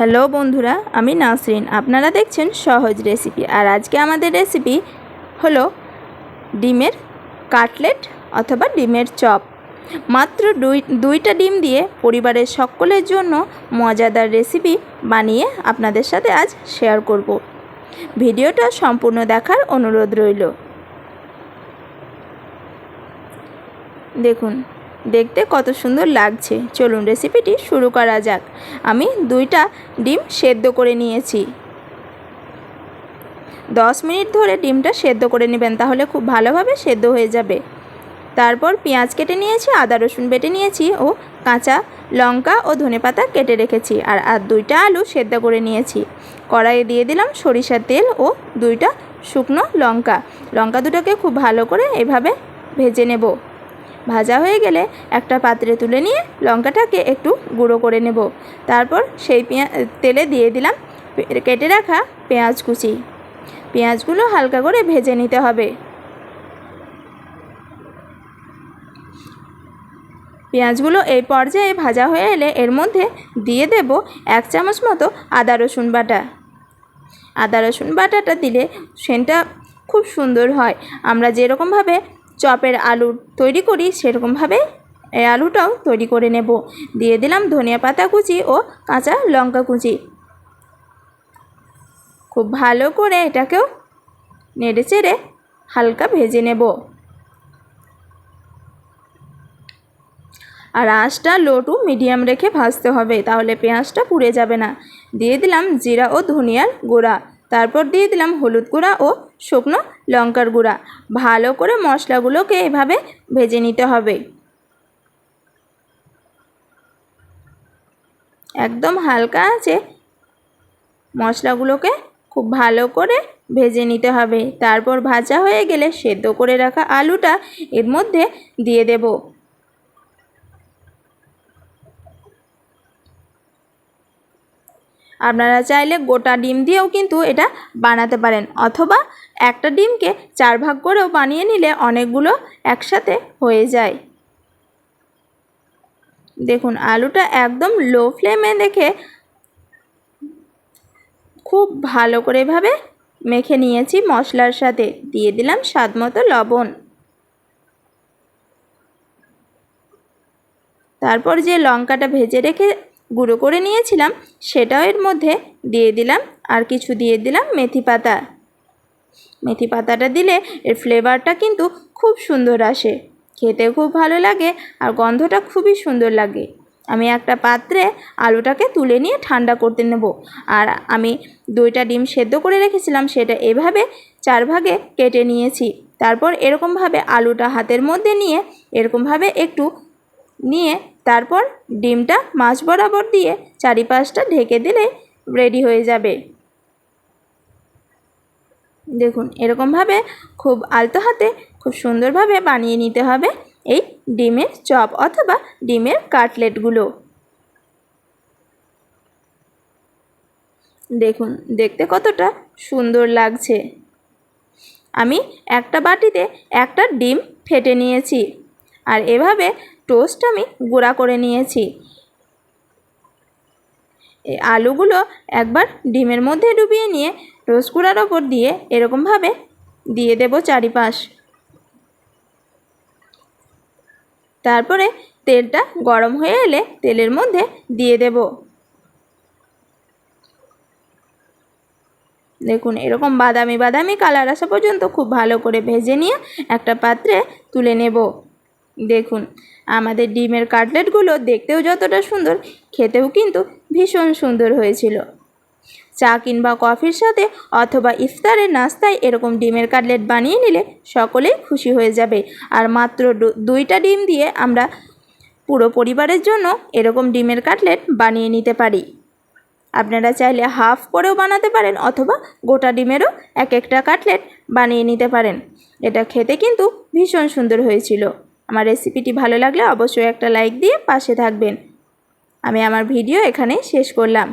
Hello বন্ধুরা, আমি নাসরিন। আপনারা দেখছেন সহজ রেসিপি। আর আজকে আমাদের রেসিপি হলো ডিমের কাটলেট অথবা ডিমের চপ। মাত্র দুই, দুইটা ডিম দিয়ে পরিবারের সকলের জন্য মজাদার রেসিপি বানিয়ে আপনাদের সাথে আজ শেয়ার করব। ভিডিওটা সম্পূর্ণ দেখার অনুরোধ রইল। দেখুন দেখতে কত সুন্দর লাগছে। চলুন রেসিপিটি শুরু করা যাক। আমি দুইটা ডিম সেদ্ধ করে নিয়েছি। দশ মিনিট ধরে ডিমটা সেদ্ধ করে নেবেন, তাহলে খুব ভালোভাবে সেদ্ধ হয়ে যাবে। তারপর পেঁয়াজ কেটে নিয়েছি, আদা, রসুন বেটে নিয়েছি ও কাঁচা লঙ্কা ও ধনেপাতা কেটে রেখেছি আর আর দুইটা আলু সেদ্ধ করে নিয়েছি। কড়াইয়ে দিয়ে দিলাম সরিষার তেল ও দুইটা শুকনো লঙ্কা। লঙ্কা দুটোকে খুব ভালো করে এভাবে ভেজে নেব। ভাজা হয়ে গেলে একটা পাত্রে তুলে নিয়ে লঙ্কাটাকে একটু গুঁড়ো করে নেব। তারপর সেই পেঁয়া, তেলে দিয়ে দিলাম কেটে রাখা পেঁয়াজ কুচি। পেঁয়াজগুলো হালকা করে ভেজে নিতে হবে। পেঁয়াজগুলো এই পর্যায়ে ভাজা হয়ে এলে এর মধ্যে দিয়ে দেব এক চামচ মতো আদা রসুন বাটা। আদা রসুন বাটাটা দিলে সেন্টটা খুব সুন্দর হয়। আমরা যেরকমভাবে চপের আলু তৈরি করি, সেরকমভাবে এই আলুটাও তৈরি করে নেব। দিয়ে দিলাম ধনিয়া পাতা কুচি ও কাঁচা লঙ্কা কুচি। খুব ভালো করে এটাকেও নেড়ে চেড়ে হালকা ভেজে নেব। আর আঁচটা লো টু মিডিয়াম রেখে ভাজতে হবে, তাহলে পেঁয়াজটা পুড়ে যাবে না। দিয়ে দিলাম জিরা ও ধনিয়ার গুঁড়া। তারপর দিয়ে দিলাম হলুদ গুঁড়া ও শুকনো লঙ্কার গুঁড়া। ভালো করে মশলাগুলোকে এভাবে ভেজে নিতে হবে। একদম হালকা আছে। মশলাগুলোকে খুব ভালো করে ভেজে নিতে হবে। তারপর ভাজা হয়ে গেলে সেদ্ধ করে রাখা আলুটা এর মধ্যে দিয়ে দেব। আপনারা চাইলে গোটা ডিম দিয়েও কিন্তু এটা বানাতে পারেন। অথবা একটা ডিমকে চার ভাগ করেও বানিয়ে নিলে অনেকগুলো একসাথে হয়ে যায়। দেখুন, আলুটা একদম লো ফ্লেমে দেখে খুব ভালো করে এভাবে মেখে নিয়েছি মশলার সাথে। দিয়ে দিলাম স্বাদ মতো লবণ। তারপর যে লঙ্কাটা ভেজে রেখে গুঁড়ো করে নিয়েছিলাম, সেটাও এর মধ্যে দিয়ে দিলাম, আর কিছু দিয়ে দিলাম মেথি পাতা। মেথি পাতাটা দিলে এর ফ্লেভারটা কিন্তু খুব সুন্দর আসে খেতে খুব ভালো লাগে, আর গন্ধটা খুবই সুন্দর লাগে। আমি একটা পাত্রে আলুটাকে তুলে নিয়ে ঠান্ডা করতে নেব, আর আমি দুইটা ডিম সেদ্ধ করে রেখেছিলাম, সেটা এভাবে চার ভাগে কেটে নিয়েছি। তারপর এরকমভাবে আলুটা হাতের মধ্যে নিয়ে এরকমভাবে একটু নিয়ে তারপর ডিমটা মাছ বরাবর দিয়ে চারিপাশটা ঢেকে দিলে রেডি হয়ে যাবে। দেখুন, এরকমভাবে খুব আলতো হাতে খুব সুন্দরভাবে বানিয়ে নিতে হবে এই ডিমের চপ অথবা ডিমের কাটলেটগুলো। দেখুন, দেখতে কতটা সুন্দর লাগছে। আমি একটা বাটিতে একটা ডিম ফেটে নিয়েছি আর এভাবে টোস্ট আমি গুঁড়া করে নিয়েছি। আলুগুলো একবার ডিমের মধ্যে ডুবিয়ে নিয়ে টোস্ট গুঁড়ার ওপর দিয়ে এরকমভাবে দিয়ে দেব চারিপাশ। তারপরে তেলটা গরম হয়ে এলে তেলের মধ্যে দিয়ে দেব। দেখুন, এরকম বাদামি বাদামি কালার আসা পর্যন্ত খুব ভালো করে ভেজে নিয়ে একটা পাত্রে তুলে নেব। দেখুন, আমাদের ডিমের কাটলেটগুলো দেখতেও যতটা সুন্দর, খেতেও কিন্তু ভীষণ সুন্দর হয়েছিল। চা কিংবা কফির সাথে অথবা ইফতারের নাস্তায় এরকম ডিমের কাটলেট বানিয়ে নিলে সকলেই খুশি হয়ে যাবে। আর মাত্র দুইটা ডিম দিয়ে আমরা পুরো পরিবারের জন্য এরকম ডিমের কাটলেট বানিয়ে নিতে পারি। আপনারা চাইলে হাফ করেও বানাতে পারেন অথবা গোটা ডিমেরও এক একটা কাটলেট বানিয়ে নিতে পারেন। এটা খেতে কিন্তু ভীষণ সুন্দর হয়েছিল। আমার রেসিপিটি ভালো লাগলে অবশ্যই একটা লাইক দিয়ে পাশে থাকবেন। আমি আমার ভিডিও এখানে শেষ করলাম।